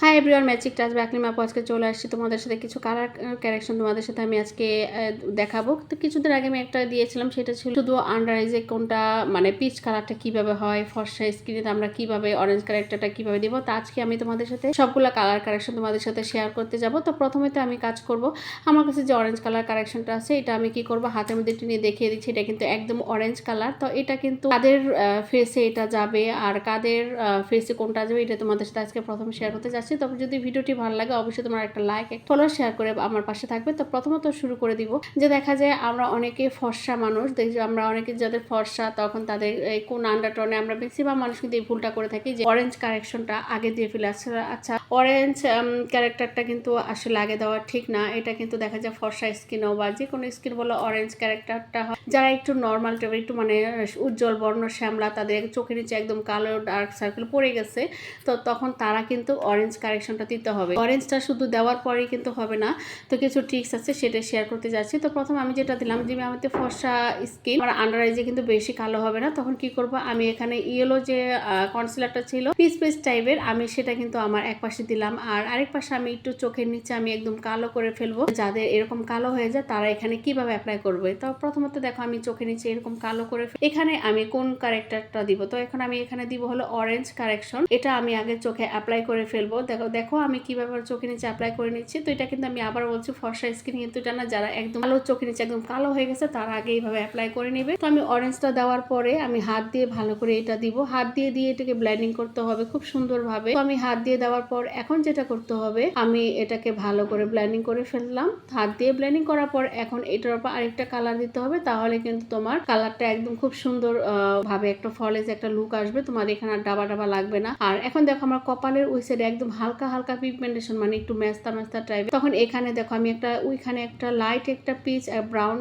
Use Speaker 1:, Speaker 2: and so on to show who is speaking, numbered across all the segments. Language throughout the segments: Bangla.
Speaker 1: হাই এভরিওয়ান ম্যাজিক টাচ ব্যাকলি মাপু আজকে চলে আসছি তোমাদের সাথে কিছু কালার ক্যারেকশন তোমাদের সাথে আমি আজকে দেখাবো। তো কিছুদিন আগে আমি একটা দিয়েছিলাম, সেটা ছিল শুধু আন্ডার আইজে কোনটা মানে পিচ কালারটা কীভাবে হয়, ফর্সা স্ক্রিনে আমরা কীভাবে অরেঞ্জ কালারটা কীভাবে দিব, তো আজকে আমি তোমাদের সাথে সবগুলো কালার কারেকশন তোমাদের সাথে শেয়ার করতে যাব। তো প্রথমে তো আমি কাজ করব, আমার কাছে যে অরেঞ্জ কালার কারেকশনটা আছে, এটা আমি কি করব, হাতের মধ্যে নিয়ে দেখিয়ে দিচ্ছি, এটা কিন্তু একদম অরেঞ্জ কালার তো এটা কিন্তু কাদের ফেসে এটা যাবে, আর কাদের ফেসে কোনটা যাবে, এটা তোমাদের সাথে আজকে প্রথমে শেয়ার করতে যাচ্ছি। তবে যদি ভিডিওটি ভালো লাগে, অবশ্যই তোমার একটা লাইক এক ফলো শেয়ার করে আমার পাশে থাকবে। তো প্রথমত শুরু করে দিব যে দেখা যায় আমরা অনেকে ফর্সা মানুষ, দেখি আমরা অনেকে যাদের ফর্সা, তখন তাদের কোন আন্ডারটনে আমরা বেশিরভাগ মানুষ কিন্তু এই ভুলটা করে থাকি যে অরেঞ্জ কারেকশনটা আগে দিয়ে ফেলে আচ্ছা আচ্ছা অরেঞ্জ ক্যারেক্টারটা কিন্তু আসলে আগে দেওয়া ঠিক না। এটা কিন্তু দেখা যায় ফর্সা স্কিনও বা যে কোনো স্কিন বলো অরেঞ্জ ক্যারেক্টারটা হয়। যারা একটু নর্মাল টাইপের একটু মানে উজ্জ্বল, বর্ণ, শ্যামলা, তাদের চোখের নিচে একদম কালো ডার্ক সার্কেল পড়ে গেছে, তো তখন তারা কিন্তু অরেঞ্জ কারেকশনটা দিতে হবে। অরেঞ্জটা শুধু দেওয়ার পরেই কিন্তু হবে না। তো কিছু ট্রিক্স আছে, সেটা শেয়ার করতে যাচ্ছি। তো প্রথম আমি যেটা দিলাম যে আমাদের ফর্সা স্কিন আর আন্ডার আইজে কিন্তু বেশি কালো হবে না, তখন কি করব? আমি এখানে ইয়েলো যে কনসিলারটা ছিল পিস পিস টাইপের আমি সেটা কিন্তু আমার এক পাশে দিলাম। আর আরেক পাশে আমি একটু চোখের নিচে আমি একদম কালো করে ফেলব। যাদের এরকম কালো হয়ে যায়, তারা এখানে কীভাবে অ্যাপ্লাই করবে? তো প্রথমত দেখো, আমি চোখের নিচে এরকম কালো করে এখানে আমি কোন কারেক্টারটা দিব? তো এখন আমি এখানে দিব হলো অরেঞ্জ কারেকশন এটা আমি আগে চোখে অ্যাপ্লাই করে ফেলব। দেখো দেখো আমি কীভাবে চোখের নিচে অ্যাপ্লাই করে নিচ্ছি। তো এটা কিন্তু আমি আবার বলছি, ফর্সা স্কিন কিন্তু এটা না, যারা একদম কালো, চোখের নিচে একদম কালো হয়ে গেছে, তারা আগে এইভাবে অ্যাপ্লাই করে নেবে। তো আমি অরেঞ্জটা দেওয়ার পরে আমি হাত দিয়ে ভালো করে এটা দিব। হাত দিয়ে দিয়ে এটাকে ব্লেন্ডিং করতে হবে খুব সুন্দরভাবে। তো আমি হাত দিয়ে দেওয়ার পর এখন যেটা করতে হবে, আমি এটাকে ভালো করে ব্লেন্ডিং করে ফেললাম। হাত দিয়ে ব্লেন্ডিং করার পর এখন এটার উপর আরেকটা কালার দিতে হবে, তাহলে কিন্তু তোমার কালারটা একদম খুব সুন্দর ভাবে একটা ফলেজ একটা লুক আসবে, তোমার এখানে আর ডাবা ডাবা লাগবে না। আর এখন দেখো আমার কপালের ওই সাইডে একদম হালকা হালকা পিগমেন্টেশন মানে একটু মেস্তা মেস্তা টাইপের তখন এখানে দেখো আমি একটা, ওইখানে একটা লাইট একটা পিচ আর ব্রাউন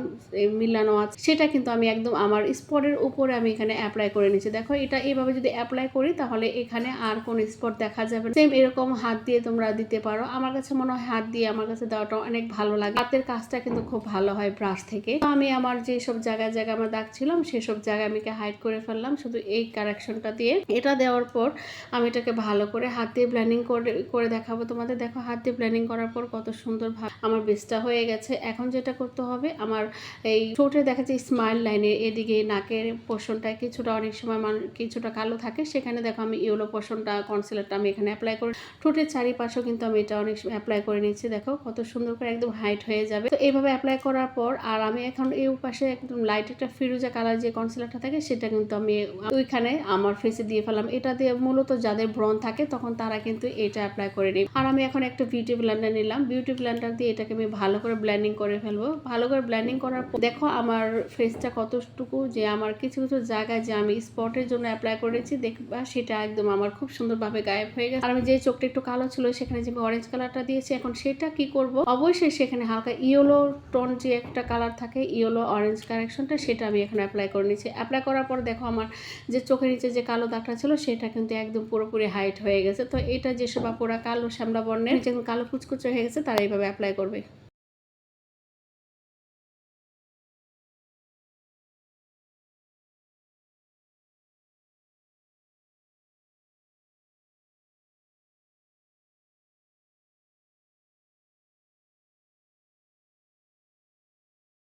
Speaker 1: মিলানো আছে। সেটা কিন্তু আমি একদম আমার স্পটের উপরে আমি এখানে অ্যাপ্লাই করে নিচ্ছি। দেখো এটা এইভাবে যদি অ্যাপ্লাই করি, তাহলে এখানে আর কোন স্পট দেখা যাবে সেম এরকম হাত দিয়ে তোমরা দিতে পারো। আমার কাছে মনে হয় হাত দিয়ে আমার কাছে দেওয়াটা অনেক ভালো লাগে। হাতের কাজটা কিন্তু খুব ভালো হয় ব্রাশ থেকে। তো আমি আমার যে সব জায়গায় জায়গায় আমার দাগ ছিলাম সেসব জায়গায় আমি হাইড করে ফেললাম। শুধু এই কারেকশনটা দিয়ে। এটা দেওয়ার পর আমি এটাকে ভালো করে হাত দিয়ে ব্লেন্ডিং করে করে দেখাবো তোমাদের। দেখো, হাত দিয়ে ব্লেন্ডিং করার পর কত সুন্দর আমার বেসটা হয়ে গেছে। এখন যেটা করতে হবে, আমার এই ঠোঁটে দেখা যায় স্মাইল লাইনে এদিকে নাকের পোষণটায় কিছুটা, অনেক সময় কিছুটা কালো থাকে। সেখানে দেখো আমি ইয়েলো পোষণটা কনসিলারটা আমি এখানে অ্যাপ্লাই করে ঠোঁটের চারিপাশেও কিন্তু আমি এটা অনেক অ্যাপ্লাই করে নিচ্ছি দেখো কত সুন্দর করে একদম হাইট হয়ে যাবে। তো এইভাবে অ্যাপ্লাই করার পর, আর আমি এখন এই পাশে একদম লাইট একটা ফিরোজা কালার যে কনসিলারটা থাকে, সেটা কিন্তু আমি ওইখানে আমার ফেসে দিয়ে ফেলাম এটা দিয়ে মূলত যাদের ব্রণ থাকে, তখন তারা কিন্তু এটা অ্যাপ্লাই করে নিই আর আমি এখন একটা বিউটি ব্লেন্ডার নিলাম। বিউটি ব্লেন্ডার দিয়ে এটাকে আমি ভালো করে ব্লেন্ডিং করে ফেলব। ভালো করে ব্লেন্ডিং করার পর, দেখো আমার ফেসটা কতটুকু যে আমার কিছু কিছু জায়গায় যে আমি স্পটের জন্য অ্যাপ্লাই করেছি দেখবা সেটা একদম আমার খুব সুন্দরভাবে গায়েব হয়ে গেছে। আর আমি যে চোখটা একটু কালো ছিল, সেখানে যে আমি অরেঞ্জ কালারটা দিয়েছি, এখন সেটা কি করব? অবশ্যই সেখানে হালকা ইয়েলো টোন যে একটা কালার থাকে, ইয়েলো অরেঞ্জ কারেকশনটা সেটা আমি এখন অ্যাপ্লাই করে নিচ্ছি অ্যাপ্লাই করার পর দেখো আমার যে চোখের নিচে যে কালো দাগটা ছিল, সেটা কিন্তু একদম পুরোপুরি হাইট হয়ে গেছে। তো এটা যেসব আপুরা কালো শ্যামলা বর্ণের, যেমন কালো কুচকুচে হয়ে গেছে, তারা এইভাবে অ্যাপ্লাই করবে।